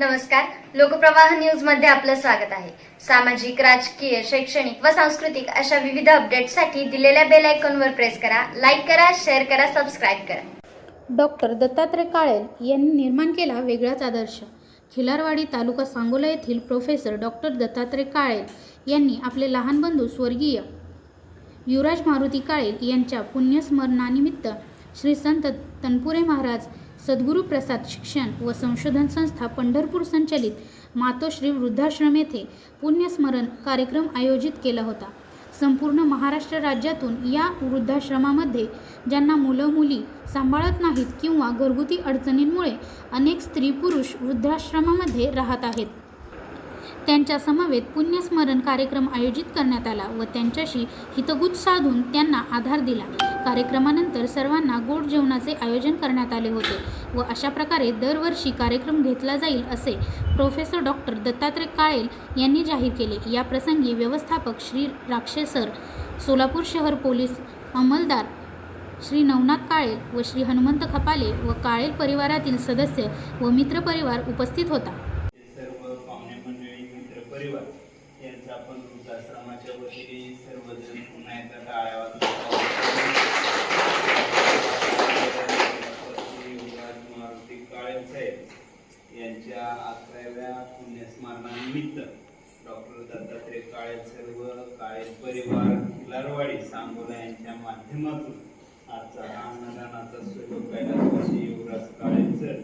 नमस्कार. लोकप्रवाह न्यूजमध्ये आपलं स्वागत आहे. सामाजिक राजकीय शैक्षणिक व सांस्कृतिक अशा विविध अपडेटसाठी दिलेल्या बेल आयकॉनवर प्रेस करा लाईक करा शेअर करा सबस्क्राईब करा. डॉक्टर दत्तात्रय काळेल यांनी निर्माण केला वेगळाच आदर्श. खिलारवाडी तालुका सांगोला येथील प्रोफेसर डॉक्टर दत्तात्रय काळेल यांनी आपले लहान बंधू स्वर्गीय युवराज मारुती काळेल यांच्या पुण्यस्मरणानिमित्त श्री संत तनपुरे महाराज सद्गुरू प्रसाद शिक्षण व संशोधन संस्था पंढरपूर संचलित मातोश्री वृद्धाश्रम येथे पुण्यस्मरण कार्यक्रम आयोजित केला होता. संपूर्ण महाराष्ट्र राज्यातून या वृद्धाश्रमामध्ये ज्यांना मुलं मुली सांभाळत नाहीत किंवा घरगुती अडचणींमुळे अनेक स्त्री पुरुष वृद्धाश्रमामध्ये राहत आहेत. त्यांच्या समवेत पुण्यस्मरण कार्यक्रम आयोजित करण्यात आला व त्यांच्याशी हितगुज साधून त्यांना आधार दिला. कार्यक्रमानंतर सर्वांना गोड जेवणाचे आयोजन करण्यात आले होते व अशा प्रकारे दरवर्षी कार्यक्रम घेतला जाईल असे प्रोफेसर डॉक्टर दत्तात्रय काळेल यांनी जाहीर केले. या प्रसंगी व्यवस्थापक श्री राक्षे सर सोलापूर शहर पोलीस अंमलदार श्री नवनाथ काळेल व श्री हनुमंत खपाले व काळेल परिवारातील सदस्य व मित्रपरिवार उपस्थित होता. स्मरणानिमित्त डॉक्टर दत्तात्रय काळे सर्व काळे परिवार किलारवाडी सांगोला यांच्या माध्यमातून आजचा अन्नदानाचा स्वरूप कैलासवासी युवराज काळे सर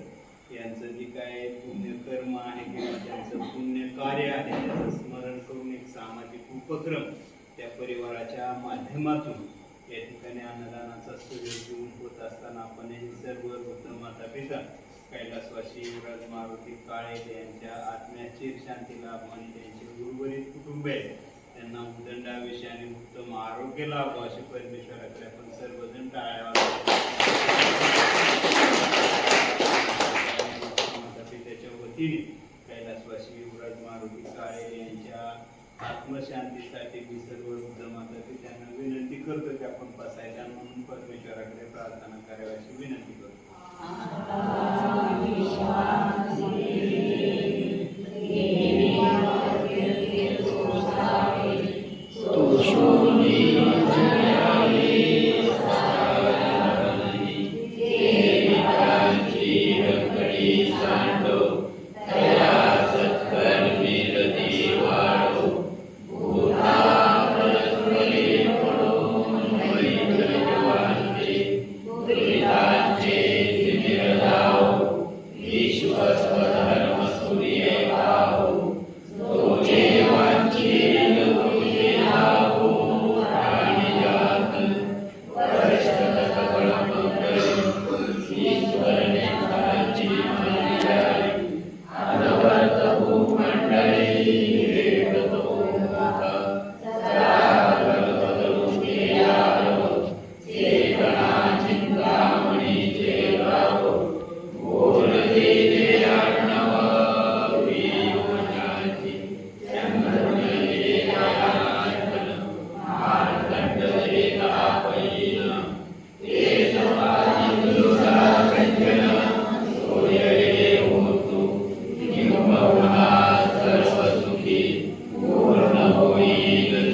यांचं जे काय पुण्यकर्म आहे किंवा त्यांचं पुण्य कार्य आहे त्याचं स्मरण करून एक सामाजिक उपक्रम त्या परिवाराच्या माध्यमातून या ठिकाणी अन्नदानाचा सुयोग घेऊन होत असताना आपण हे सर्व वृद्ध माता पिता कैलासवासी युवराज मारुती काळे यांच्या आत्म्याची शांती लाभ आणि त्यांचे उर्वरित कुटुंब आहे. त्यांना उदंडा आणि उत्तम आरोग्य लाभ असे परमेश्वराकडे आपण सर्वजण टाळावा. त्याच्या वतीने कैलासवासी युवराज मारुती काळे यांच्या आत्मशांतीसाठी मी सर्व वृद्ध मातापित्यांना विनंती करतो की आपण बसायला म्हणून परमेश्वराकडे प्रार्थना करावी अशी विनंती करतो. Halloween and